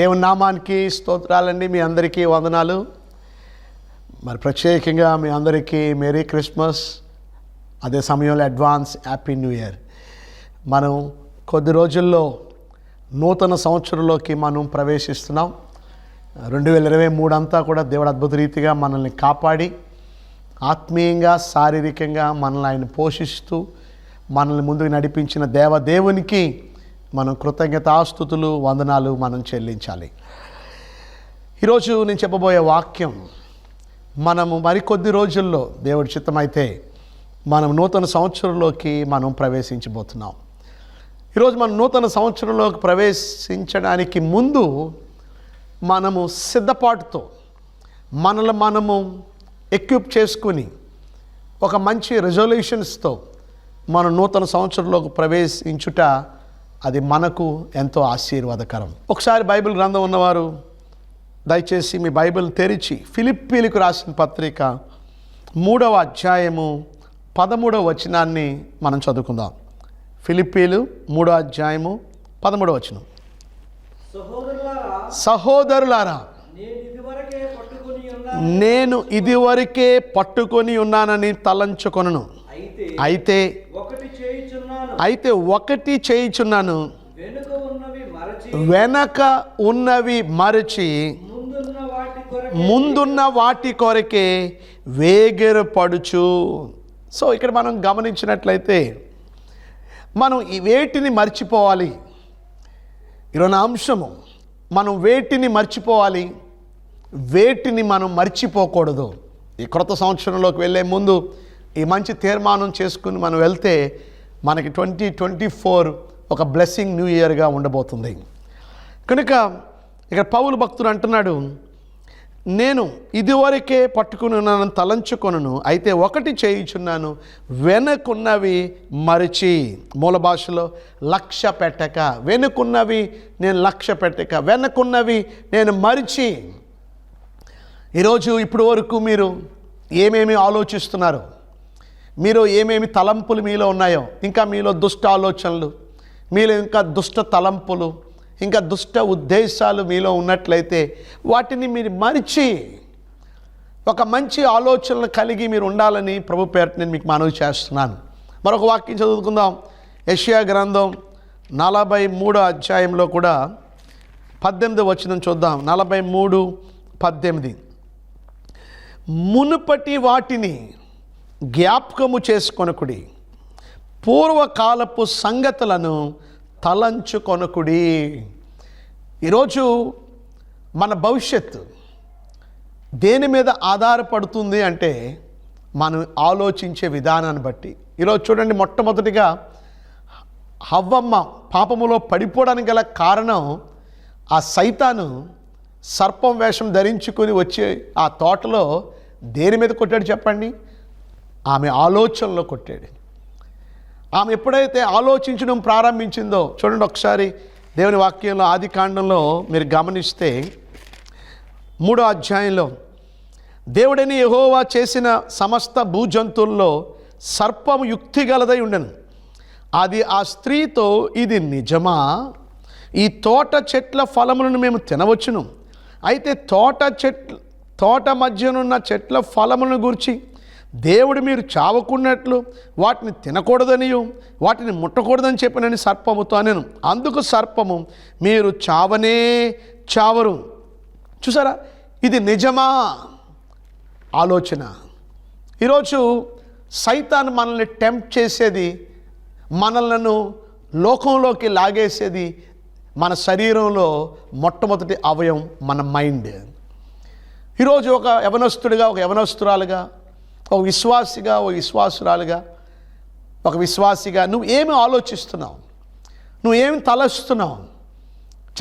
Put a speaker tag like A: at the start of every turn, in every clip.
A: దేవుని నామానికి స్తోత్రాలండి. మీ అందరికీ వందనాలు. మరి ప్రత్యేకంగా మీ అందరికీ మేరీ క్రిస్మస్ అదే సమయంలో అడ్వాన్స్ హ్యాపీ న్యూ ఇయర్. మనం కొద్ది రోజుల్లో నూతన సంవత్సరంలోకి మనం ప్రవేశిస్తున్నాం. రెండు వేల ఇరవై మూడు అంతా కూడా దేవుడు అద్భుత రీతిగా మనల్ని కాపాడి ఆత్మీయంగా శారీరకంగా మనల్ని ఆయన పోషిస్తూ మనల్ని ముందుకు నడిపించిన దేవదేవునికి మనం కృతజ్ఞతాస్థుతులు వందనాలు మనం చెల్లించాలి. ఈరోజు నేను చెప్పబోయే వాక్యం మనము మరికొద్ది రోజుల్లో దేవుడి చిత్తమైతే మనం నూతన సంవత్సరంలోకి మనం ప్రవేశించబోతున్నాం. ఈరోజు మనం నూతన సంవత్సరంలోకి ప్రవేశించడానికి ముందు మనము సిద్ధపాటుతో మనల్ని మనము ఎక్విప్ చేసుకుని ఒక మంచి రెజల్యూషన్స్తో మనం నూతన సంవత్సరంలోకి ప్రవేశించుట అది మనకు ఎంతో ఆశీర్వాదకరం. ఒకసారి బైబిల్ గ్రంథం ఉన్నవారు దయచేసి మీ బైబిల్ తెరిచి ఫిలిప్పీలకు రాసిన పత్రిక మూడవ అధ్యాయము పదమూడవ వచనాన్ని మనం చదువుకుందాం. ఫిలిప్పీలు మూడో అధ్యాయము పదమూడవ వచనం.
B: సహోదరులారా నేను ఇదివరకే పట్టుకొని
A: ఉన్నానని తలంచుకొనను.
B: అయితే
A: అయితే
B: ఒకటి చేయుచున్నాను. వెనుక ఉన్నవి మరచి ముందున్న వాటి కొరకు
A: కొరకే వేగిరపడుచు. సో ఇక్కడ మనం గమనించినట్లయితే మనం ఈ వేటిని మర్చిపోవాలి. ఈరోజు అంశము. మనం వేటిని మర్చిపోవాలి. వేటిని మనం మర్చిపోకూడదు. ఈ క్రొత్త సంవత్సరంలోకి వెళ్ళే ముందు ఈ మంచి తీర్మానం చేసుకుని మనం వెళ్తే మనకి ట్వంటీ ట్వంటీ ఫోర్ ఒక బ్లెస్సింగ్ న్యూ ఇయర్గా ఉండబోతుంది. కనుక ఇక్కడ పౌలు భక్తుడు అంటున్నాడు నేను ఇదివరకే పట్టుకుని ఉన్నాను తలంచుకొనను అయితే ఒకటి చేయుచున్నాను వెనకున్నవి మరిచి. మూల భాషలో లక్ష్య పెట్టక వెనుకున్నవి నేను లక్ష్య పెట్టక వెనకున్నవి నేను మరిచి. ఈరోజు ఇప్పటి వరకు మీరు ఏమేమి ఆలోచిస్తున్నారు? మీరు ఏమేమి తలంపులు మీలో ఉన్నాయో ఇంకా మీలో దుష్ట ఆలోచనలు మీలో ఇంకా దుష్ట తలంపులు ఇంకా దుష్ట ఉద్దేశాలు మీలో ఉన్నట్లయితే వాటిని మీరు మరిచి ఒక మంచి ఆలోచనలు కలిగి మీరు ఉండాలని ప్రభు పేరు నేను మీకు మనవి చేస్తున్నాను. మరొక వాక్యం చదువుకుందాం. యషియా గ్రంథం నలభై మూడో అధ్యాయంలో కూడా పద్దెనిమిది వచ్చిన చూద్దాం. నలభై మూడు పద్దెనిమిది. మునుపటి వాటిని జ్ఞాపకము చేసుకొనకుడి. పూర్వకాలపు సంగతులను తలంచుకొనకుడి. ఈరోజు మన భవిష్యత్తు దేని మీద ఆధారపడుతుంది అంటే మనం ఆలోచించే విధానాన్ని బట్టి. ఈరోజు చూడండి మొట్టమొదటిగా హవ్వమ్మ పాపములో పడిపోవడానికి గల కారణం ఆ సైతాను సర్పం వేషం ధరించుకొని వచ్చి ఆ తోటలో దేని మీద కొట్టాడు చెప్పండి? ఆమె ఆలోచనలో కొట్టాడు ఆమె ఎప్పుడైతే ఆలోచించడం ప్రారంభించిందో చూడండి ఒకసారి దేవుని వాక్యంలో ఆది కాండంలో మీరు గమనిస్తే మూడో అధ్యాయంలో దేవుడని యహోవా చేసిన సమస్త భూజంతువుల్లో సర్పము యుక్తి గలదై ఉండను. అది ఆ స్త్రీతో ఇది నిజమా? ఈ తోట చెట్ల ఫలములను మేము తినవచ్చును. అయితే తోట చెట్ల తోట మధ్యనున్న చెట్ల ఫలములను గురించి దేవుడు మీరు చావకున్నట్లు వాటిని తినకూడదనియు వాటిని ముట్టకూడదని చెప్పినని సర్పముతో నేను అందుకు సర్పము మీరు చావనే చావరు. చూసారా? ఇది నిజమా? ఆలోచన. ఈరోజు సైతాన్ మనల్ని టెంప్ట్ చేసేది మనలను లోకంలోకి లాగేసేది మన శరీరంలో మొట్టమొదటి అవయం మన మైండ్. ఈరోజు ఒక యవనస్తుడిగా ఒక యవనస్తురాలుగా ఒక విశ్వాసిగా ఒక విశ్వాసురాలుగా ఒక విశ్వాసిగా నువ్వు ఏమి ఆలోచిస్తున్నావు? నువ్వు ఏమి తలస్తున్నావు?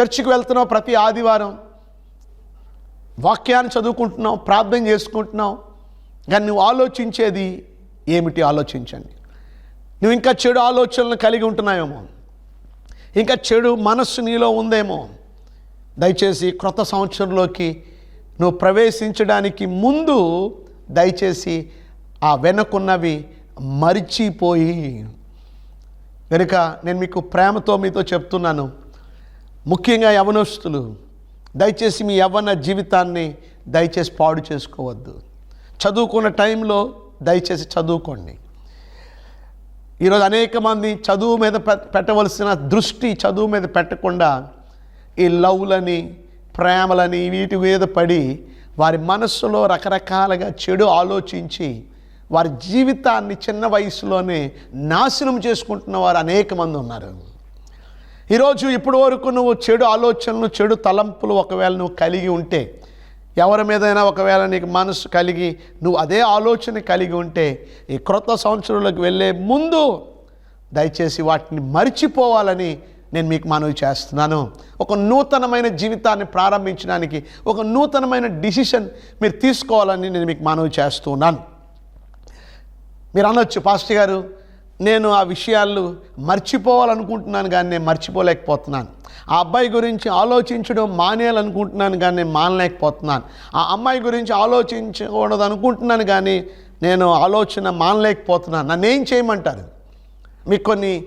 A: చర్చికి వెళ్తున్నావు ప్రతి ఆదివారం. వాక్యాన్ని చదువుకుంటున్నావు ప్రార్థన చేసుకుంటున్నావు. కానీ నువ్వు ఆలోచించేది ఏమిటి? ఆలోచించండి. నువ్వు ఇంకా చెడు ఆలోచనలు కలిగి ఉంటున్నావేమో? ఇంకా చెడు మనస్సు నీలో ఉందేమో? దయచేసి క్రొత్త సంవత్సరంలోకి నువ్వు ప్రవేశించడానికి ముందు దయచేసి ఆ వెనకున్నవి మరిచిపోయి. కనుక నేను మీకు ప్రేమతో మీతో చెప్తున్నాను. ముఖ్యంగా యవనస్తులు దయచేసి మీ యవ్వన జీవితాన్ని దయచేసి పాడు చేసుకోవద్దు. చదువుకున్న టైంలో దయచేసి చదువుకోండి. ఈరోజు అనేక మంది చదువు మీద పె- పెట్టవలసిన దృష్టి చదువు మీద పెట్టకుండా ఈ లవ్లని ప్రేమలని వీటి మీద పడి వారి మనస్సులో రకరకాలుగా చెడు ఆలోచించి వారి జీవితాన్ని చిన్న వయసులోనే నాశనం చేసుకుంటున్న వారు అనేక మంది ఉన్నారు. ఈరోజు ఇప్పటి వరకు నువ్వు చెడు ఆలోచనలు చెడు తలంపులు ఒకవేళ నువ్వు కలిగి ఉంటే ఎవరి మీదైనా ఒకవేళ నీకు మనసు కలిగి నువ్వు అదే ఆలోచన కలిగి ఉంటే ఈ క్రొత్త సంవత్సరంలోకి వెళ్ళే ముందు దయచేసి వాటిని మర్చిపోవాలని నేను మీకు మనవి చేస్తున్నాను. ఒక నూతనమైన జీవితాన్ని ప్రారంభించడానికి ఒక నూతనమైన డిసిషన్ మీరు తీసుకోవాలని నేను మీకు మనవి చేస్తున్నాను. మీరు అనొచ్చు పాస్టర్ గారు నేను ఆ విషయాలు మర్చిపోవాలనుకుంటున్నాను కానీ నేను మర్చిపోలేకపోతున్నాను. ఆ అబ్బాయి గురించి ఆలోచించడం మానేయాలనుకుంటున్నాను కానీ నేను మానలేకపోతున్నాను. ఆ అమ్మాయి గురించి ఆలోచించకూడదు అనుకుంటున్నాను కానీ నేను ఆలోచన మానలేకపోతున్నాను. నన్ను ఏం చేయమంటారు? మీకు కొన్ని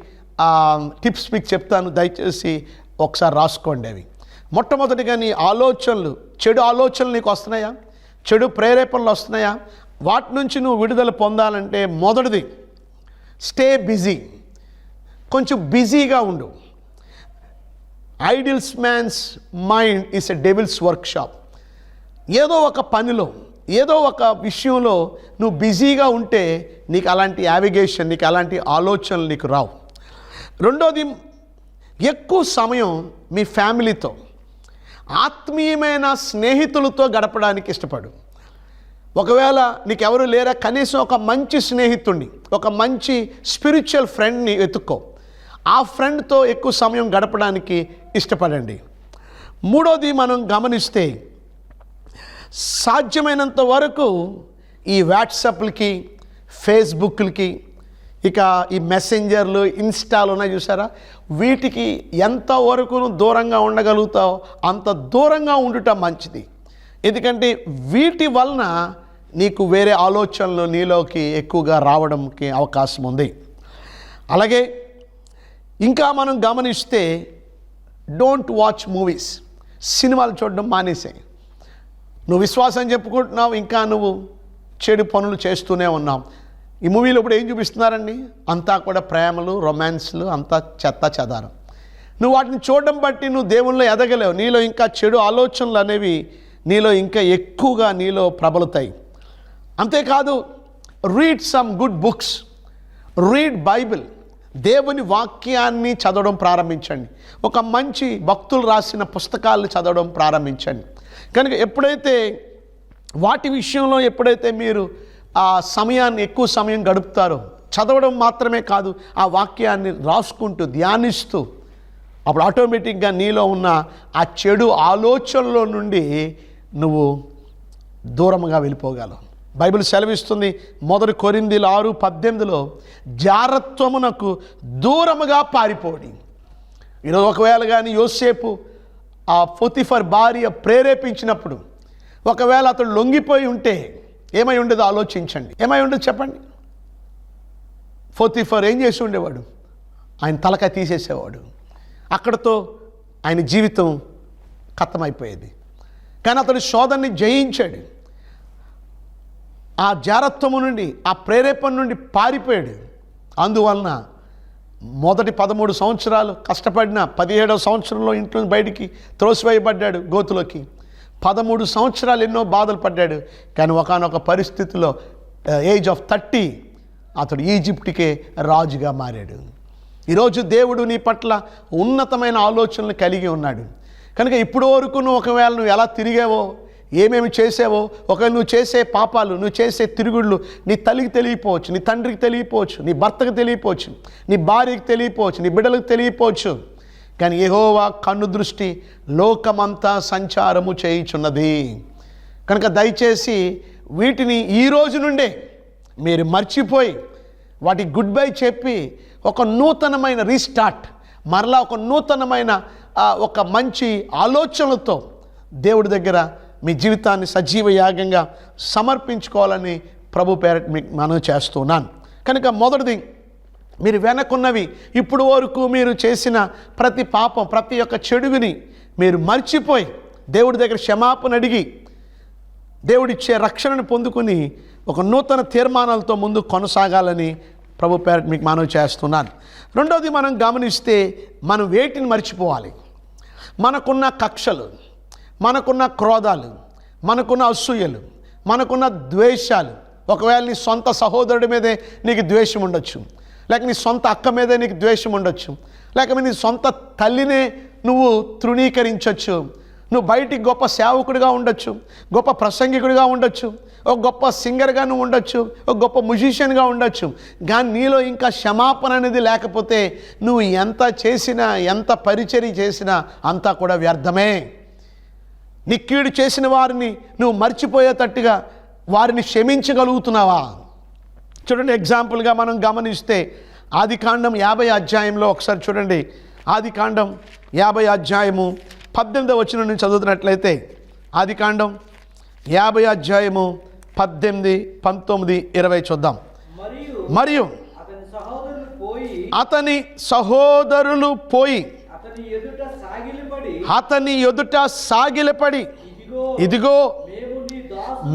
A: టిప్స్ మీకు చెప్తాను. దయచేసి ఒకసారి రాసుకోండి అవి. మొట్టమొదటిగా నీ ఆలోచనలు చెడు ఆలోచనలు నీకు వస్తున్నాయా? చెడు ప్రేరేపణలు వస్తున్నాయా? వాటి నుంచి నువ్వు విడుదల పొందాలంటే మొదటిది స్టే బిజీ. కొంచెం బిజీగా ఉండు. Idles man's mind is a devil's workshop. ఏదో ఒక పనిలో ఏదో ఒక విషయంలో నువ్వు బిజీగా ఉంటే నీకు అలాంటి యావిగేషన్ నీకు అలాంటి ఆలోచనలు నీకు రావు. రెండోది ఎక్కువ సమయం మీ ఫ్యామిలీతో ఆత్మీయమైన స్నేహితులతో గడపడానికి ఇష్టపడు. ఒకవేళ నీకెవరు లేరా కనీసం ఒక మంచి స్నేహితుడిని ఒక మంచి స్పిరిచువల్ ఫ్రెండ్ని వెతుక్కో. ఆ ఫ్రెండ్తో ఎక్కువ సమయం గడపడానికి ఇష్టపడండి. మూడోది మనం గమనిస్తే సాధ్యమైనంత వరకు ఈ వాట్సాప్లకి ఫేస్బుక్లకి ఇక ఈ మెసెంజర్లు ఇన్స్టాలు ఉన్నాయి చూసారా? వీటికి ఎంతవరకు వరకు దూరంగా ఉండగలుగుతావు అంత దూరంగా ఉండుట మంచిది. ఎందుకంటే వీటి వలన నీకు వేరే ఆలోచనలు నీలోకి ఎక్కువగా రావడంకి అవకాశం ఉంది. అలాగే ఇంకా మనం గమనిస్తే డోంట్ వాచ్ మూవీస్ సినిమాలు చూడడం మానేసే. నువ్వు విశ్వాసం చెప్పుకుంటున్నావు ఇంకా నువ్వు చెడు పనులు చేస్తూనే ఉన్నావు. ఈ మూవీలో ఇప్పుడు ఏం చూపిస్తున్నారండి? అంతా కూడా ప్రేమలు రొమాన్స్లు అంతా చెత్త చెదారం. నువ్వు వాటిని చూడడం బట్టి నువ్వు దేవుల్లో ఎదగలేవు. నీలో ఇంకా చెడు ఆలోచనలు అనేవి నీలో ఇంకా ఎక్కువగా నీలో ప్రబలుతాయి. అంతేకాదు read some good books read Bible దేవుని వాక్యాన్ని చదవడం ప్రారంభించండి. ఒక మంచి భక్తులు రాసిన పుస్తకాలను చదవడం ప్రారంభించండి. కనుక ఎప్పుడైతే వాటి విషయంలో ఎప్పుడైతే మీరు ఆ సమయాన్ని ఎక్కువ సమయం గడుపుతారో. చదవడం మాత్రమే కాదు ఆ వాక్యాన్ని రాసుకుంటూ ధ్యానిస్తూ అప్పుడు ఆటోమేటిక్గా నీలో ఉన్న ఆ చెడు ఆలోచనలో నుండి నువ్వు దూరంగా వెళ్ళిపోగలవు. బైబిల్ సెలవిస్తుంది మొదటి కొరిందీలు ఆరు పద్దెనిమిదిలో జారత్వమునకు దూరముగా పారిపోడి. ఈరోజు ఒకవేళ కానీ యోసేపు ఆ ఫొతిఫర్ భార్య ప్రేరేపించినప్పుడు ఒకవేళ అతడు లొంగిపోయి ఉంటే ఏమై ఉండేదో ఆలోచించండి. ఏమై ఉండదు చెప్పండి. ఫోతిఫర్ ఏం చేసి ఉండేవాడు? ఆయన తలకాయ తీసేసేవాడు. అక్కడతో ఆయన జీవితం ఖతమైపోయేది కానీ అతడు శోధనని జయించాడు. ఆ జారత్వము నుండి ఆ ప్రేరేపణ నుండి పారిపోయాడు. అందువలన మొదటి పదమూడు సంవత్సరాలు కష్టపడిన పదిహేడవ సంవత్సరంలో ఇంట్లో బయటికి త్రోసివేయబడ్డాడు గోతులోకి. పదమూడు సంవత్సరాలు ఎన్నో బాధలు పడ్డాడు. కానీ ఒకనొక పరిస్థితిలో ఏజ్ ఆఫ్ థర్టీ అతడు ఈజిప్ట్కే రాజుగా మారాడు. ఈరోజు దేవుడు నీ పట్ల ఉన్నతమైన ఆలోచనలు కలిగి ఉన్నాడు. కనుక ఇప్పుడు వరకు నువ్వు ఒకవేళ నువ్వు ఎలా తిరిగావో ఏమేమి చేసావో ఒకవేళ నువ్వు చేసే పాపాలు నువ్వు చేసే తిరుగుళ్ళు నీ తల్లికి తెలియపోవచ్చు నీ తండ్రికి తెలియపోవచ్చు నీ భర్తకు తెలియపోవచ్చు నీ భార్యకి తెలియపోవచ్చు నీ బిడ్డలకు తెలియపోవచ్చు. కానీ ఏహోవా కన్ను దృష్టి లోకమంతా సంచారము చేయుచున్నది. కనుక దయచేసి వీటిని ఈ రోజు నుండే మీరు మర్చిపోయి వాటి గుడ్ బై చెప్పి ఒక నూతనమైన రీస్టార్ట్ మరలా ఒక నూతనమైన ఒక మంచి ఆలోచనలతో దేవుడి దగ్గర మీ జీవితాన్ని సజీవ యాగంగా సమర్పించుకోవాలని ప్రభు పేరట్ మీకు మనం చేస్తున్నాను. కనుక మొదటిది మీరు వెనకున్నవి ఇప్పుడు వరకు మీరు చేసిన ప్రతి పాపం ప్రతి ఒక్క చెడుగుని మీరు మర్చిపోయి దేవుడి దగ్గర క్షమాపణ అడిగి దేవుడిచ్చే రక్షణను పొందుకుని ఒక నూతన తీర్మానాలతో ముందు కొనసాగాలని ప్రభు పేరట్ మీకు మనవి చేస్తున్నాను. రెండవది మనం గమనిస్తే మనం వేటిని మర్చిపోవాలి? మనకున్న కక్షలు మనకున్న క్రోధాలు మనకున్న అసూయలు మనకున్న ద్వేషాలు. ఒకవేళ నీ సొంత సహోదరుడి మీదే నీకు ద్వేషం ఉండొచ్చు. లేక నీ సొంత అక్క మీదే నీకు ద్వేషం ఉండొచ్చు. లేక నీ సొంత తల్లినే నువ్వు తృణీకరించవచ్చు నువ్వు బయటికి గొప్ప సేవకుడిగా ఉండొచ్చు. గొప్ప ప్రసంగికుడిగా ఉండొచ్చు. ఒక గొప్ప సింగర్గా నువ్వు ఉండొచ్చు. ఒక గొప్ప మ్యూజిషియన్గా ఉండొచ్చు. కానీ నీలో ఇంకా క్షమాపణ అనేది లేకపోతే నువ్వు ఎంత చేసినా ఎంత పరిచర్య చేసినా అంతా కూడా వ్యర్థమే. నిక్కీడు చేసిన వారిని నువ్వు మర్చిపోయేటట్టుగా వారిని క్షమించగలుగుతున్నావా? చూడండి ఎగ్జాంపుల్గా మనం గమనిస్తే ఆది కాండం యాభై అధ్యాయంలో ఒకసారి చూడండి. ఆది కాండం యాభై అధ్యాయము పద్దెనిమిది వచ్చిన నుంచి చదువుతున్నట్లయితే ఆది కాండం యాభై అధ్యాయము పద్దెనిమిది పంతొమ్మిది ఇరవై చూద్దాం.
B: మరియు అతని సహోదరులు పోయి
A: అతని
B: ఎదుట సాగిలిపడి ఇదిగో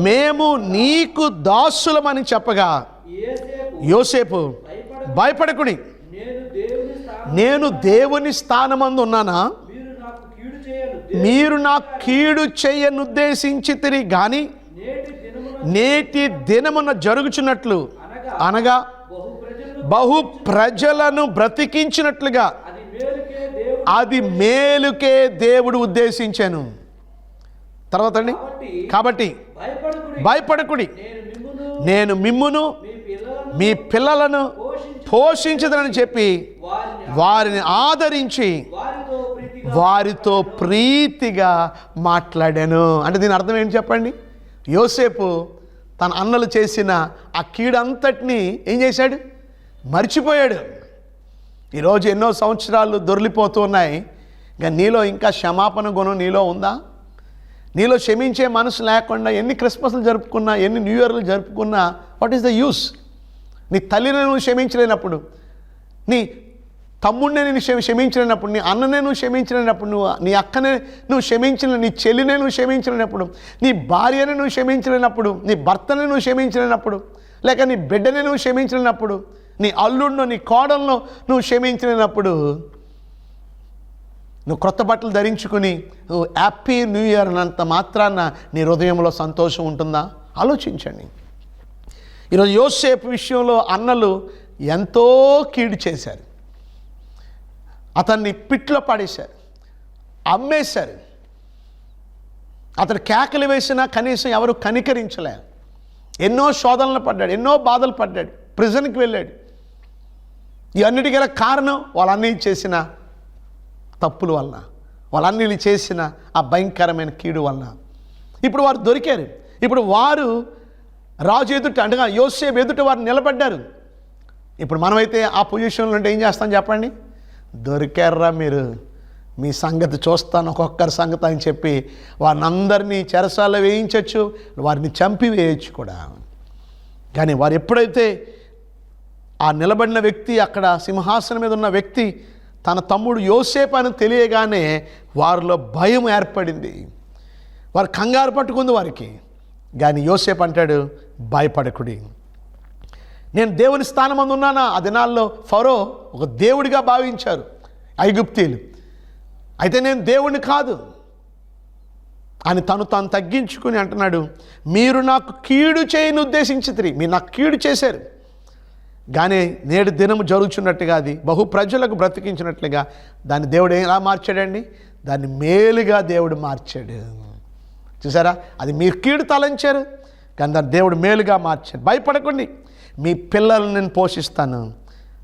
B: మేము
A: నీకు దాసులమని చెప్పగా యోసేపు భయపడకుడి.
B: నేను దేవుని
A: స్థానమందు ఉన్నానా?
B: మీరు నాకు కీడు
A: నా కీడు చేయనుద్దేశించి తిరిగి కానీ
B: నేటి దినమున
A: జరుగుచున్నట్లు
B: అనగా బహు
A: ప్రజలను బ్రతికించినట్లుగా
B: అది మేలుకే దేవుడు
A: ఉద్దేశించాను. తర్వాత అండి.
B: కాబట్టి భయపడకుడి. నేను మిమ్మును మీ పిల్లలను
A: పోషించదని చెప్పి
B: వారిని
A: ఆదరించి
B: వారితో ప్రీతిగా
A: మాట్లాడాను. అంటే దీని అర్థం ఏంటి చెప్పండి? యోసేపు తన అన్నలు చేసిన ఆ కీడంతటిని ఏం చేశాడు? మర్చిపోయాడు. ఈరోజు ఎన్నో సంవత్సరాలు దొర్లిపోతూ ఉన్నాయి. ఇంకా నీలో ఇంకా క్షమాపణ గుణం నీలో ఉందా? నీలో క్షమించే మనసు లేకుండా ఎన్ని క్రిస్మస్లు జరుపుకున్నా ఎన్ని న్యూ ఇయర్లు జరుపుకున్నా వాట్ ఈస్ ద యూస్? నీ తల్లిని నువ్వు క్షమించలేనప్పుడు నీ తమ్ముడిని నేను క్షమించినప్పుడు క్షమించలేనప్పుడు నీ అన్ననే నువ్వు క్షమించలేనప్పుడు నువ్వు నీ అక్కనే నువ్వు క్షమించిన నీ చెల్లినే నువ్వు క్షమించలేనప్పుడు నీ భార్యని నువ్వు క్షమించలేనప్పుడు నీ భర్తని నువ్వు క్షమించలేనప్పుడు లేక నీ బిడ్డని నువ్వు క్షమించలేనప్పుడు నీ అల్లుడినో నీ కోడలను నువ్వు క్షమించలేనప్పుడు నువ్వు క్రొత్త బట్టలు ధరించుకుని నువ్వు హ్యాపీ న్యూ ఇయర్ అన్నంత మాత్రాన నీ హృదయంలో సంతోషం ఉంటుందా? ఆలోచించండి. ఈరోజు యోసేపు విషయంలో అన్నలు ఎంతో కీడు చేశారు. అతన్ని పిట్లో పడేశారు. అమ్మేశారు. అతను కేకలు వేసినా కనీసం ఎవరు కనికరించలే. ఎన్నో శోధనలు పడ్డాడు ఎన్నో బాధలు పడ్డాడు ప్రిజన్కి వెళ్ళాడు. ఇవన్నిటికీ గల కారణం వాళ్ళన్నీ చేసిన తప్పుల వలన వాళ్ళన్నీ చేసిన ఆ భయంకరమైన కీడు వలన. ఇప్పుడు వారు దొరికారు. ఇప్పుడు వారు రాజు ఎదుట అంటే యోసేపు ఎదుట వారు నిలబడ్డారు. ఇప్పుడు మనమైతే ఆ పొజిషన్లో ఉంటే ఏం చేస్తాం చెప్పండి? దొరికారా మీరు. మీ సంగతి చూస్తాను ఒక్కొక్కరి సంగతి అని చెప్పి వారిని అందరినీ చెరసాల వేయించవచ్చు వారిని చంపి వేయచ్చు కూడా. కానీ వారు ఎప్పుడైతే ఆ నిలబడిన వ్యక్తి అక్కడ సింహాసనం మీద ఉన్న వ్యక్తి తన తమ్ముడు యోసేపు అని తెలియగానే వారిలో భయం ఏర్పడింది. వారు కంగారు పట్టుకుంది వారికి. కానీ యోసేపు అంటాడు భయపడకుడి. నేను దేవుని స్థానం ఉన్నానా ఆ దినాల్లో ఫరో ఒక దేవుడిగా భావించారు ఐగుప్తీలు అయితే నేను దేవుడిని కాదు. అని తను తాను తగ్గించుకుని అంటున్నాడు మీరు నాకు కీడు చేయని ఉద్దేశించి మీరు నాకు కీడు చేశారు. కానీ నేడు దినము జరుగుచున్నట్టుగా అది బహు ప్రజలకు బ్రతికించినట్లుగా. దాన్ని దేవుడు ఎలా మార్చాడండి? దాన్ని మేలుగా దేవుడు మార్చాడు. చూసారా? అది మీరు కీడు తలంచారు. కానీ దాన్ని దేవుడు మేలుగా మార్చాడు. భయపడకండి. మీ పిల్లలను నేను పోషిస్తాను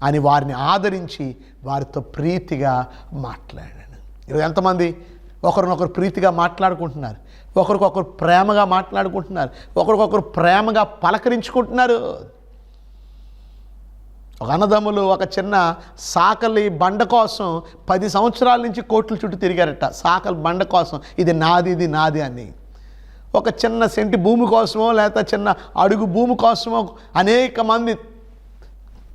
A: అని వారిని ఆదరించి వారితో ప్రీతిగా మాట్లాడాను. ఈరోజు ఎంతమంది ఒకరినొకరు ప్రీతిగా మాట్లాడుకుంటున్నారు. ఒకరికొకరు ప్రేమగా మాట్లాడుకుంటున్నారు. ఒకరికొకరు ప్రేమగా పలకరించుకుంటున్నారు. ఒక అన్నదమ్ములు ఒక చిన్న సాకలి బండ కోసం పది సంవత్సరాల నుంచి కోట్ల చుట్టూ తిరిగారట. సాకలి బండ కోసం ఇది నాది ఇది నాది అని. ఒక చిన్న సెంటి భూమి కోసమో లేకపోతే చిన్న అడుగు భూమి కోసమో అనేక మంది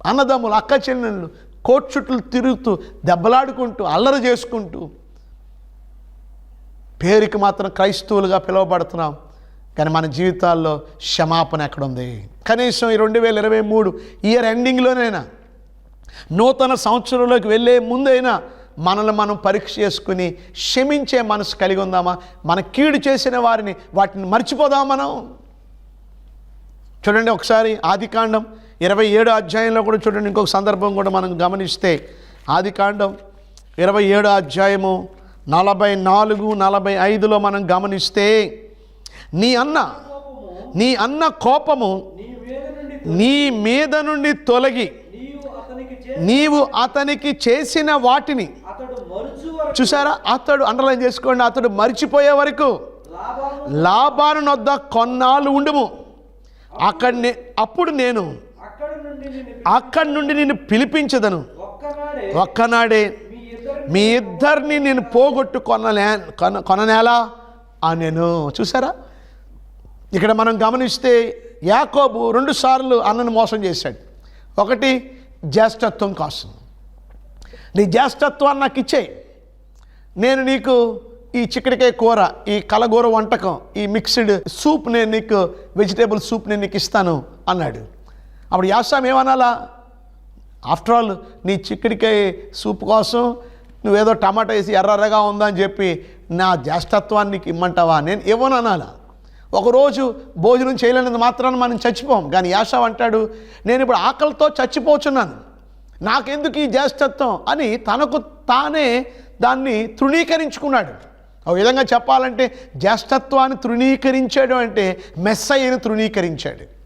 A: అన్నదమ్ములు అక్క చెల్లెళ్ళు కోట్ చుట్టూ తిరుగుతూ దెబ్బలాడుకుంటూ అల్లరి చేసుకుంటూ పేరుకి మాత్రం క్రైస్తవులుగా పిలువబడుతున్నాం. కానీ మన జీవితాల్లో క్షమాపణ ఎక్కడుంది? కనీసం ఈ రెండు వేల ఇరవై మూడు ఇయర్ ఎండింగ్లోనైనా నూతన సంవత్సరంలోకి వెళ్ళే ముందైనా మనల్ని మనం పరీక్ష చేసుకుని క్షమించే మనసు కలిగి ఉందామా? మన కీడు చేసిన వారిని వాటిని మర్చిపోదామా మనం? చూడండి ఒకసారి ఆదికాండం ఇరవై ఏడో అధ్యాయంలో కూడా చూడండి ఇంకొక సందర్భం కూడా మనం గమనిస్తే ఆదికాండం ఇరవై ఏడో అధ్యాయము నలభై నాలుగు నలభై ఐదులో మనం గమనిస్తే నీ అన్న నీ అన్న కోపము
B: నీ మీద నుండి
A: తొలగి
B: నీవు అతనికి
A: చేసిన వాటిని చూసారా? అతడు అండర్లైన్ చేసుకోండి. అతడు మర్చిపోయే వరకు లాభాను నొద్ద కొన్నాళ్ళు ఉండుము. అక్కడిని అప్పుడు నేను
B: అక్కడి నుండి
A: అక్కడి నిన్ను పిలిపించదను.
B: ఒక్కనాడే మీ ఇద్దరు
A: మీ ఇద్దరిని నేను పోగొట్టు కొనలే కొన కొననేలా? అని నేను. చూసారా? ఇక్కడ మనం గమనిస్తే యాకోబు రెండు సార్లు అన్నను మోసం చేశాడు. ఒకటి జ్యేష్ఠత్వం కోసం. నీ జ్యేష్ఠత్వాన్ని నాకు ఇచ్చే నేను నీకు ఈ చిక్కడికాయ కూర ఈ కలగూర వంటకం ఈ మిక్స్డ్ సూప్ నేను నీకు వెజిటేబుల్ సూప్ నేను నీకు ఇస్తాను అన్నాడు. అప్పుడు యాసాం ఏమనాలా? ఆఫ్టర్ ఆల్ నీ చిక్కడికాయ సూప్ కోసం నువ్వేదో టమాటా వేసి ఎర్రగా ఉందని చెప్పి నా జ్యేష్ఠత్వాన్ని నీకు ఇమ్మంటావా? నేను ఇవ్వను అనాలా ఒకరోజు భోజనం చేయలేనందుకు మాత్రాన మనం చచ్చిపోం. కానీ యాషావ్ అంటాడు నేను ఇప్పుడు ఆకలితో చచ్చిపోచున్నాను. నాకెందుకు ఈ జ్యేష్ఠత్వం? అని తనకు తానే దాన్ని తృణీకరించుకున్నాడు. ఒక విధంగా చెప్పాలంటే జ్యేష్ఠత్వాన్ని తృణీకరించాడు అంటే మెస్సయ్యను తృణీకరించాడు.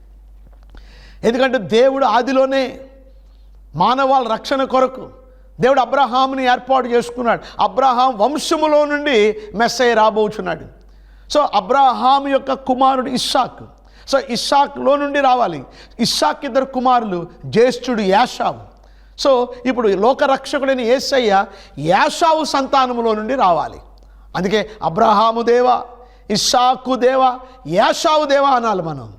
A: ఎందుకంటే దేవుడు ఆదిలోనే మానవాళ రక్షణ కొరకు దేవుడు అబ్రహాంని ఏర్పాటు చేసుకున్నాడు. అబ్రహాం వంశములో నుండి మెస్సయ్య రాబోచున్నాడు. సో అబ్రాహాం యొక్క కుమారుడు ఇస్సాక్. సో ఇస్సాక్లో నుండి రావాలి. ఇస్సాక్ ఇద్దరు కుమారులు జ్యేష్ఠుడు యాషావు. సో ఇప్పుడు లోకరక్షకుడైన ఏసయ్య యాషావు సంతానములో నుండి రావాలి. అందుకే అబ్రహాము దేవ ఇస్సాకు దేవ యాషావు దేవ అనాలి మనం.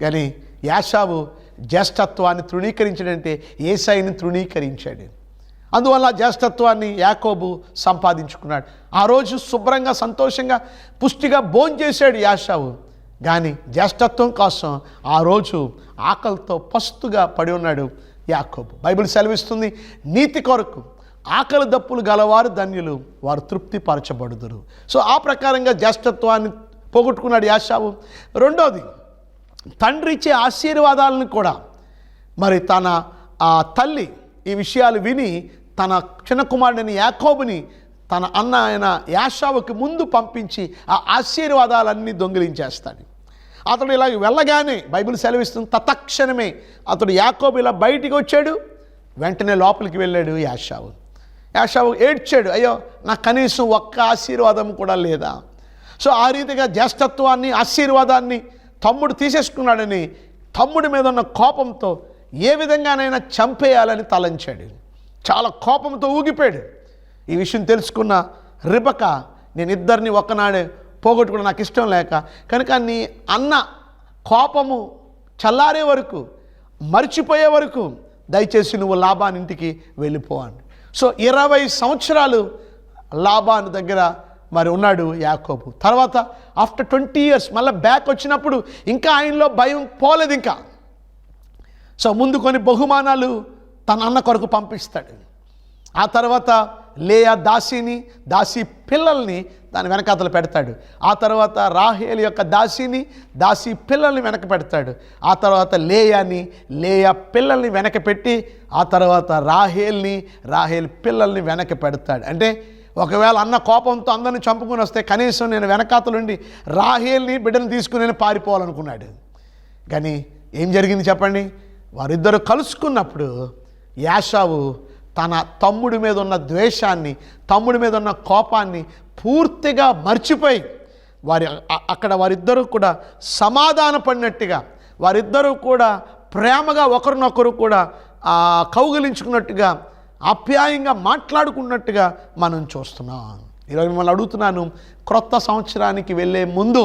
A: కానీ యాషావు జ్యేష్ఠత్వాన్ని తృణీకరించడంటే ఏసైని తృణీకరించాడు. అందువల్ల జ్యేష్ఠత్వాన్ని యాకోబు సంపాదించుకున్నాడు. ఆ రోజు శుభ్రంగా సంతోషంగా పుష్టిగా భోంచేశాడు యాషావు. కానీ జ్యేష్ఠత్వం కోసం ఆ రోజు ఆకలితో పస్తుగా పడి ఉన్నాడు యాకోబు. బైబిల్ సెలవిస్తుంది నీతి కొరకు ఆకలి దప్పులు గలవారు ధన్యులు వారు తృప్తి పరచబడుదురు సో ఆ ప్రకారంగా జ్యేష్ఠత్వాన్ని పోగొట్టుకున్నాడు యాషావు. రెండోది తండ్రి ఇచ్చే ఆశీర్వాదాలను కూడా మరి తన ఆ తల్లి ఈ విషయాలు విని తన చిన్న కుమారుడిని యాకోబుని తన అన్న ఆయన యాషావుకి ముందు పంపించి ఆ ఆశీర్వాదాలన్నీ దొంగిలించేస్తాడు. అతడు ఇలా వెళ్ళగానే బైబిల్ సెలవిస్తుంది తతక్షణమే అతడు యాకోబు ఇలా బయటికి వచ్చాడు వెంటనే లోపలికి వెళ్ళాడు యాషావు. యాషావు ఏడ్చాడు అయ్యో నాకు కనీసం ఒక్క ఆశీర్వాదం కూడా లేదా? సో ఆ రీతిగా జ్యేష్ఠత్వాన్ని ఆశీర్వాదాన్ని తమ్ముడు తీసేసుకున్నాడని తమ్ముడి మీద ఉన్న కోపంతో ఏ విధంగానైనా చంపేయాలని తలంచాడు. చాలా కోపంతో ఊగిపోయాడు. ఈ విషయం తెలుసుకున్న రిబక నేను ఇద్దరిని ఒక్కనాడే పోగొట్టుకోవడం నాకు ఇష్టం లేక కనుక నీ అన్న కోపము చల్లారే వరకు మర్చిపోయే వరకు దయచేసి నువ్వు లాభాన్ని ఇంటికి వెళ్ళిపో అని సో ఇరవై సంవత్సరాలు లాభాని దగ్గర మరి ఉన్నాడు యాకోబు. తర్వాత ఆఫ్టర్ ట్వంటీ ఇయర్స్ మళ్ళీ బ్యాక్ వచ్చినప్పుడు ఇంకా ఆయనలో భయం పోలేదు ఇంకా సో ముందు కొన్ని బహుమానాలు తన అన్న కొరకు పంపిస్తాడు. ఆ తర్వాత లేయా దాసిని దాసి పిల్లల్ని దాని వెనకాతలు పెడతాడు. ఆ తర్వాత రాహేల్ యొక్క దాసిని దాసి పిల్లల్ని వెనక పెడతాడు. ఆ తర్వాత లేయాని లేయా పిల్లల్ని వెనక పెట్టి ఆ తర్వాత రాహేల్ని రాహేల్ పిల్లల్ని వెనక పెడతాడు. అంటే ఒకవేళ అన్న కోపంతో అందరిని చంపుకొని వస్తే కనీసం నేను వెనకాతలుండి రాహేల్ని బిడ్డను తీసుకుని నేను పారిపోవాలనుకున్నాడు. కానీ ఏం జరిగింది చెప్పండి? వారిద్దరు కలుసుకున్నప్పుడు యాషావు తన తమ్ముడి మీద ఉన్న ద్వేషాన్ని తమ్ముడి మీద ఉన్న కోపాన్ని పూర్తిగా మర్చిపోయి వారి అక్కడ వారిద్దరూ కూడా సమాధాన పడినట్టుగా వారిద్దరూ కూడా ప్రేమగా ఒకరినొకరు కూడా కౌగిలించుకున్నట్టుగా ఆప్యాయంగా మాట్లాడుకున్నట్టుగా మనం చూస్తున్నాం. ఈరోజు మిమ్మల్ని అడుగుతున్నాను క్రొత్త సంవత్సరానికి వెళ్ళే ముందు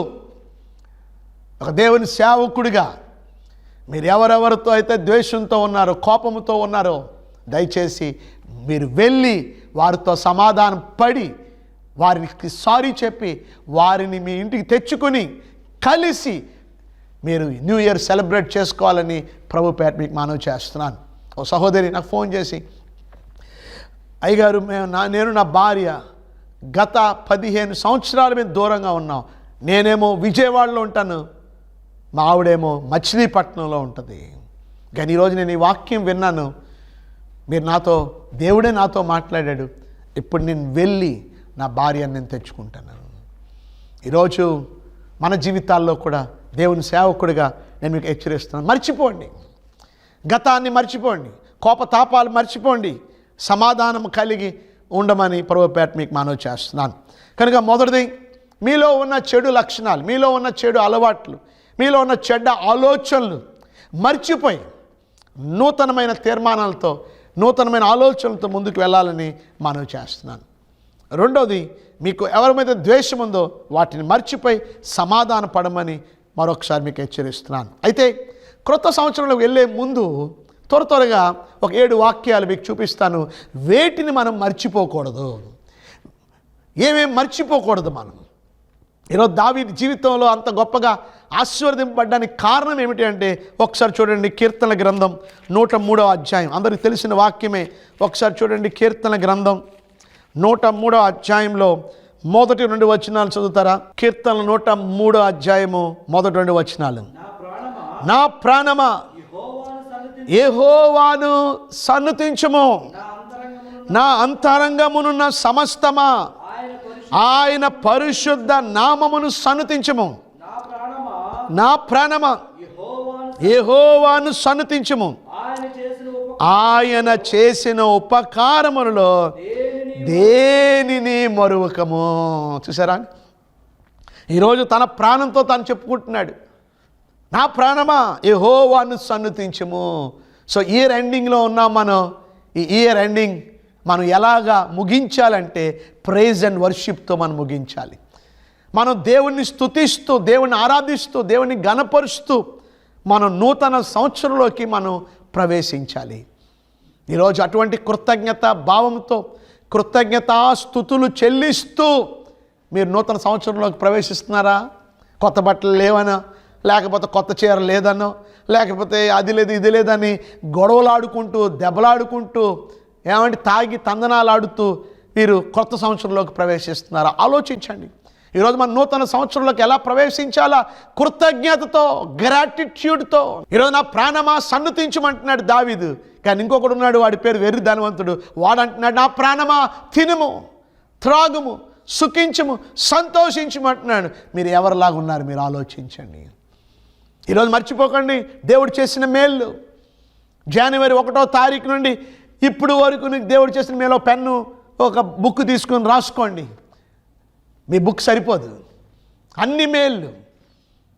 A: ఒక దేవుని సేవకుడిగా మీరు ఎవరెవరితో అయితే ద్వేషంతో ఉన్నారో కోపంతో ఉన్నారో దయచేసి మీరు వెళ్ళి వారితో సమాధానం పడి వారికి సారీ చెప్పి వారిని మీ ఇంటికి తెచ్చుకొని కలిసి మీరు న్యూ ఇయర్ సెలబ్రేట్ చేసుకోవాలని ప్రభు పేట మీకు మనవి చేస్తున్నాను. ఓ సహోదరి నాకు ఫోన్ చేసి అయ్యగారు మేము నా నేను నా భార్య గత పదిహేను సంవత్సరాలు మీద దూరంగా ఉన్నాం. నేనేమో విజయవాడలో ఉంటాను. మా ఆవిడేమో మచిలీపట్నంలో ఉంటుంది. కానీ ఈరోజు నేను ఈ వాక్యం విన్నాను. మీరు నాతో దేవుడే నాతో మాట్లాడాడు. ఇప్పుడు నేను వెళ్ళి నా భార్యను నేను తెచ్చుకుంటాను. ఈరోజు మన జీవితాల్లో కూడా దేవుని సేవకుడిగా నేను మీకు హెచ్చరిస్తున్నాను. మర్చిపోండి. గతాన్ని మర్చిపోండి. కోపతాపాలు మర్చిపోండి. సమాధానం కలిగి ఉండమని ప్రభుపేట మీకు మనవి చేస్తున్నాను. కనుక మొదటిది మీలో ఉన్న చెడు లక్షణాలు మీలో ఉన్న చెడు అలవాట్లు మీలో ఉన్న చెడ్డ ఆలోచనలు మర్చిపోయి నూతనమైన తీర్మానాలతో నూతనమైన ఆలోచనలతో ముందుకు వెళ్ళాలని మనవి చేస్తున్నాను. రెండోది మీకు ఎవరి మీద ద్వేషం ఉందో వాటిని మర్చిపోయి సమాధాన పడమని మరొకసారి మీకు హెచ్చరిస్తున్నాను. అయితే క్రొత్త సంవత్సరంలో వెళ్ళే ముందు త్వర త్వరగా ఒక ఏడు వాక్యాలు మీకు చూపిస్తాను. వేటిని మనం మర్చిపోకూడదు. ఏమేం మర్చిపోకూడదు మనం? ఈరోజు దావి జీవితంలో అంత గొప్పగా ఆశీర్వదింపబడ్డానికి కారణం ఏమిటి అంటే ఒకసారి చూడండి కీర్తన గ్రంథం నూట మూడవ అధ్యాయం. అందరికి తెలిసిన వాక్యమే. ఒకసారి చూడండి కీర్తన గ్రంథం నూట మూడవ అధ్యాయంలో మొదటి రెండు వచనాలు చదువుతారా? కీర్తన నూట మూడో అధ్యాయము మొదటి రెండు వచనాలు.
B: నా ప్రాణమా?
A: ఏహోవాను సన్నుతించము.
B: నా అంతరంగమును
A: నా అంతరంగమునున్న సమస్తమా?
B: ఆయన
A: పరిశుద్ధ నామమును సన్నుతించము.
B: నా ప్రాణమా?
A: నా ఏహోవాను సన్నుతించము
B: ఆయన చేసిన
A: ఉపకారములలో
B: దేనిని
A: మరువకము? చూసారా ఈరోజు తన ప్రాణంతో తను చెప్పుకుంటున్నాడు. నా ప్రాణమా? యెహోవాను సన్నుతించము సో ఇయర్ ఎండింగ్లో ఉన్నాం మనం. ఈ ఇయర్ ఎండింగ్ మనం ఎలాగా ముగించాలంటే ప్రైజ్ అండ్ వర్షిప్తో మనం ముగించాలి. మనం దేవుణ్ణి స్థుతిస్తూ దేవుణ్ణి ఆరాధిస్తూ దేవుణ్ణి గణపరుస్తూ మనం నూతన సంవత్సరంలోకి మనం ప్రవేశించాలి. ఈరోజు అటువంటి కృతజ్ఞత భావంతో కృతజ్ఞత స్థుతులు చెల్లిస్తూ మీరు నూతన సంవత్సరంలోకి ప్రవేశిస్తున్నారా? కొత్త బట్టలు లేవనో లేకపోతే కొత్త చీర లేదనో లేకపోతే అది లేదు ఇది లేదని గొడవలాడుకుంటూ దెబ్బలాడుకుంటూ ఏమంటే తాగి తందనాలాడుతూ మీరు కొత్త సంవత్సరంలోకి ప్రవేశిస్తున్నారా? ఆలోచించండి. ఈరోజు మన నూతన సంవత్సరంలోకి ఎలా ప్రవేశించాలా? కృతజ్ఞతతో గ్రాటిట్యూడ్తో ఈరోజు నా ప్రాణమా సన్నుతించమంటున్నాడు దావీదు. కానీ ఇంకొకడు ఉన్నాడు వాడి పేరు వెర్రి ధనవంతుడు. వాడు అంటున్నాడు నా ప్రాణమా తినుము త్రాగుము సుఖించము సంతోషించమంటున్నాడు. మీరు ఎవరిలాగా ఉన్నారు మీరు ఆలోచించండి. ఈరోజు మర్చిపోకండి దేవుడు చేసిన మేళ్ళు జనవరి ఒకటో తారీఖు నుండి ఇప్పుడు వరకు నీకు దేవుడు చేసిన మేలో పెన్ను ఒక బుక్ తీసుకొని రాసుకోండి. మీ బుక్ సరిపోదు. అన్ని మేళ్ళు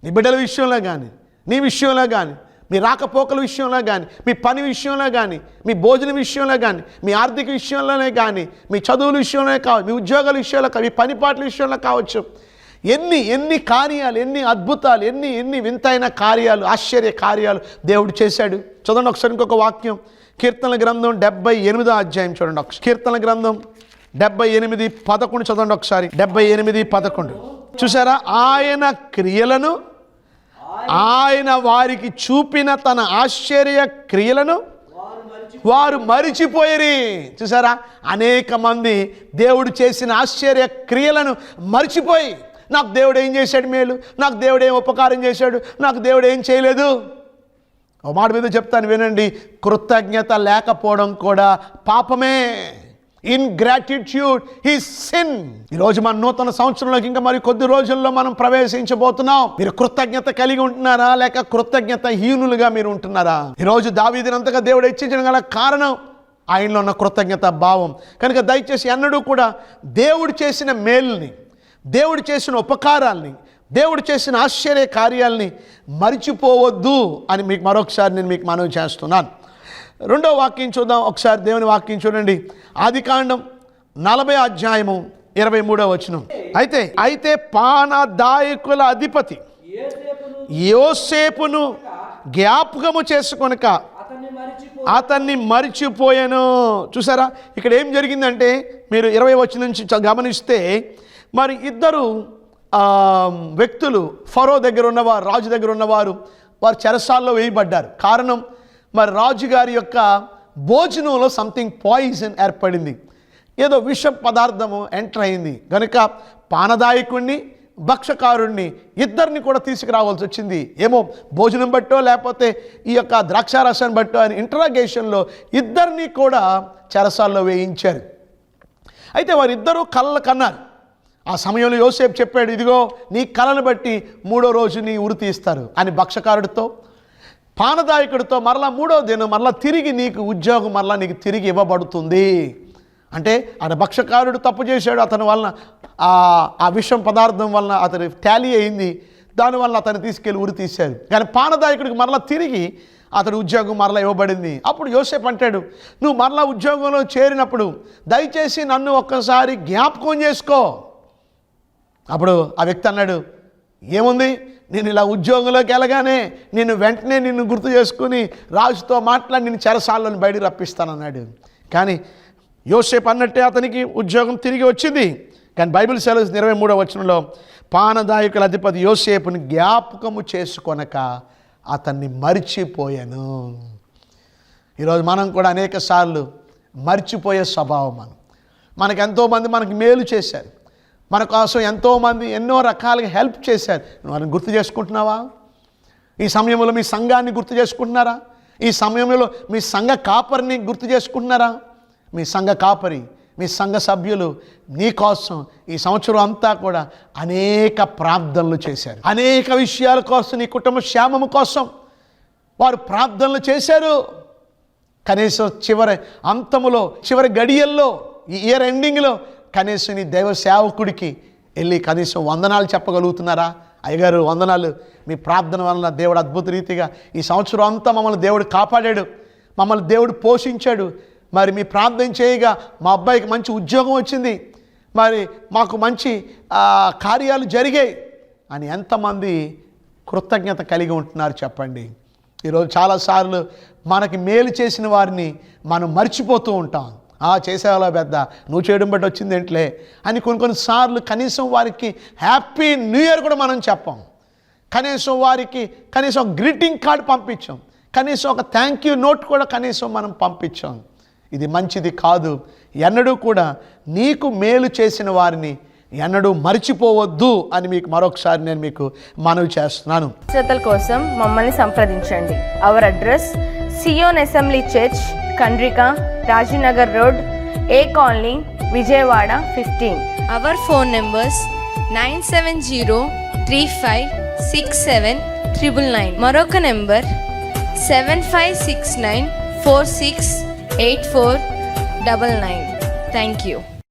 A: నీ బిడ్డల విషయంలో కానీ నీ విషయంలో కానీ మీ రాకపోకల విషయంలో కానీ మీ పని విషయంలో కానీ మీ భోజన విషయంలో కానీ మీ ఆర్థిక విషయంలోనే కానీ మీ చదువుల విషయంలోనే కావచ్చు మీ ఉద్యోగాల విషయంలో కావచ్చు మీ పనిపాట్ల విషయంలో కావచ్చు. ఎన్ని ఎన్ని కార్యాలు ఎన్ని అద్భుతాలు ఎన్ని ఎన్ని వింతైన కార్యాలు ఆశ్చర్య కార్యాలు దేవుడు చేశాడు. చదవండి ఒకసారి ఇంకొక వాక్యం. కీర్తన గ్రంథం డెబ్బై ఎనిమిదో అధ్యాయం చూడండి. ఒక కీర్తన గ్రంథం డెబ్బై ఎనిమిది పదకొండు చదవండి ఒకసారి. డెబ్బై ఎనిమిది పదకొండు. చూసారా ఆయన క్రియలను ఆయన వారికి చూపిన తన ఆశ్చర్య క్రియలను
B: వారు
A: మరిచిపోయిరి. చూసారా అనేక మంది దేవుడు చేసిన ఆశ్చర్య క్రియలను మర్చిపోయి నాకు దేవుడు ఏం చేశాడు మేలు? నాకు దేవుడు ఏం ఉపకారం చేశాడు? నాకు దేవుడు ఏం చేయలేదు? ఓ మాట మీద చెప్తాను వినండి. కృతజ్ఞత లేకపోవడం కూడా పాపమే. ఇన్ గ్రాటిట్యూడ్ ఈ సిన్ ఈరోజు మన నూతన సంవత్సరంలోకి ఇంకా మరి కొద్ది రోజుల్లో మనం ప్రవేశించబోతున్నాం. మీరు కృతజ్ఞత కలిగి ఉంటున్నారా? లేక కృతజ్ఞత హీనులుగా మీరు ఉంటున్నారా? ఈరోజు దావీదినంతగా దేవుడు హెచ్చించడం గల కారణం ఆయనలో ఉన్న కృతజ్ఞత భావం. కనుక దయచేసి ఎన్నడూ కూడా దేవుడు చేసిన మేల్ని దేవుడు చేసిన ఉపకారాల్ని దేవుడు చేసిన ఆశ్చర్య కార్యాలని మరిచిపోవద్దు అని మీకు మరొకసారి నేను మీకు మనవి చేస్తున్నాను. రెండో వాక్యం చూద్దాం. ఒకసారి దేవుని వాక్యం చూడండి. ఆదికాండం నలభై అధ్యాయము ఇరవై మూడో వచనం. అయితే అయితే పానదాయకుల అధిపతి యోసేపును జ్ఞాపకము చేసుకొనక
B: అతన్ని
A: అతన్ని మరిచిపోయాను. చూసారా? ఇక్కడ ఏం జరిగిందంటే మీరు ఇరవై వచ్చిన నుంచి గమనిస్తే మరి ఇద్దరు వ్యక్తులు ఫరో దగ్గర ఉన్నవారు రాజు దగ్గర ఉన్నవారు వారు చెరసాల్లో వేయబడ్డారు. కారణం మరి రాజుగారి యొక్క భోజనంలో సంథింగ్ పాయిజన్ ఏర్పడింది. ఏదో విష పదార్థము ఎంటర్ అయింది. కనుక పానదాయకుణ్ణి భక్షకారుణ్ణి ఇద్దరిని కూడా తీసుకురావాల్సి వచ్చింది. ఏమో భోజనం బట్టో లేకపోతే ఈ యొక్క ద్రాక్షారసాన్ని బట్టో అని ఇంటరాగేషన్లో ఇద్దరిని కూడా చెరసాల్లో వేయించారు. అయితే వారిద్దరూ కళ్ళ కన్నారు. ఆ సమయంలో యోసేపు చెప్పాడు ఇదిగో నీ కళను బట్టి మూడో రోజు నీ ఉరి తీస్తారు అని భక్షకారుడితో పానదాయకుడితో మరలా మూడో దినం మరలా తిరిగి నీకు ఉద్యోగం మరలా నీకు తిరిగి ఇవ్వబడుతుంది. అంటే ఆయన భక్షకారుడు తప్పు చేశాడు అతని వలన ఆ విషం పదార్థం వలన అతని ట్యాలీ అయింది దానివల్ల అతను తీసుకెళ్ళి ఉరి తీశారు. కానీ పానదాయకుడికి మరలా తిరిగి అతడు ఉద్యోగం మరలా ఇవ్వబడింది. అప్పుడు యోసేపు అంటాడు నువ్వు మరలా ఉద్యోగంలో చేరినప్పుడు దయచేసి నన్ను ఒక్కసారి జ్ఞాపకం చేసుకో. అప్పుడు ఆ వ్యక్తి అన్నాడు ఏముంది? నేను ఇలా ఉద్యోగంలోకి వెళ్ళగానే నేను వెంటనే నిన్ను గుర్తు చేసుకుని రాజుతో మాట్లాడి నేను చెరసాలను బయటికి రప్పిస్తానన్నాడు. కానీ యోసేపు అన్నట్టే అతనికి ఉద్యోగం తిరిగి వచ్చింది. కానీ బైబిల్ సెలవు ఇరవై మూడవ వచనంలో పానదాయకుల అధిపతి యోసేపుని జ్ఞాపకము చేసుకొనక అతన్ని మరిచిపోయాను. ఈరోజు మనం కూడా అనేక సార్లు మర్చిపోయే స్వభావం మనం. మనకు ఎంతోమంది మనకి మేలు చేశారు. మన కోసం ఎంతోమంది ఎన్నో రకాలుగా హెల్ప్ చేశారు. వారిని గుర్తు చేసుకుంటున్నావా? ఈ సమయంలో మీ సంఘాన్ని గుర్తు చేసుకుంటున్నారా? ఈ సమయంలో మీ సంఘ కాపరిని గుర్తు చేసుకుంటున్నారా? మీ సంఘ కాపరి మీ సంఘ సభ్యులు నీకోసం ఈ సంవత్సరం అంతా కూడా అనేక ప్రార్థనలు చేశారు. అనేక విషయాల కోసం నీ కుటుంబ క్షేమము కోసం వారు ప్రార్థనలు చేశారు. కనీసం చివరి అంతములో చివరి గడియల్లో ఈ ఇయర్ ఎండింగ్లో కనీసం నీ దైవ సేవకుడికి వెళ్ళి కనీసం వందనాలు చెప్పగలుగుతున్నారా? అయ్యగారు వందనాలు. మీ ప్రార్థన వలన దేవుడు అద్భుత రీతిగా ఈ సంవత్సరం అంతా మమ్మల్ని దేవుడు కాపాడాడు. మమ్మల్ని దేవుడు పోషించాడు. మరి మీ ప్రార్థన చేయగా మా అబ్బాయికి మంచి ఉద్యోగం వచ్చింది. మరి మాకు మంచి కార్యాలు జరిగాయి అని ఎంతమంది కృతజ్ఞత కలిగి ఉంటున్నారు చెప్పండి. ఈరోజు చాలాసార్లు మనకి మేలు చేసిన వారిని మనం మర్చిపోతూ ఉంటాం. ఆ చేసేవాళ్ళ పెద్ద నువ్వు చేయడం బట్టి వచ్చింది ఏంట్లే అని కొన్ని కొన్నిసార్లు కనీసం వారికి హ్యాపీ న్యూ ఇయర్ కూడా మనం చెప్పాం. కనీసం వారికి కనీసం గ్రీటింగ్ కార్డ్ పంపించాం. కనీసం ఒక థ్యాంక్ యూ నోట్ కూడా కనీసం మనం పంపించాం. ఇది మంచిది కాదు. ఎన్నడూ కూడా నీకు మేలు చేసిన వారిని ఎన్నడూ మర్చిపోవద్దు అని మీకు మరొకసారి నేను మీకు మనవి చేస్తున్నాను.
C: శ్రోతల కోసం మమ్మల్ని సంప్రదించండి. Our address Zion assembly church Kandrika Rajinagar road A colony Vijayawada fifteen
D: Our phone numbers 970-3567-999 మరొక number seven five six nine four six eight four double nine thank you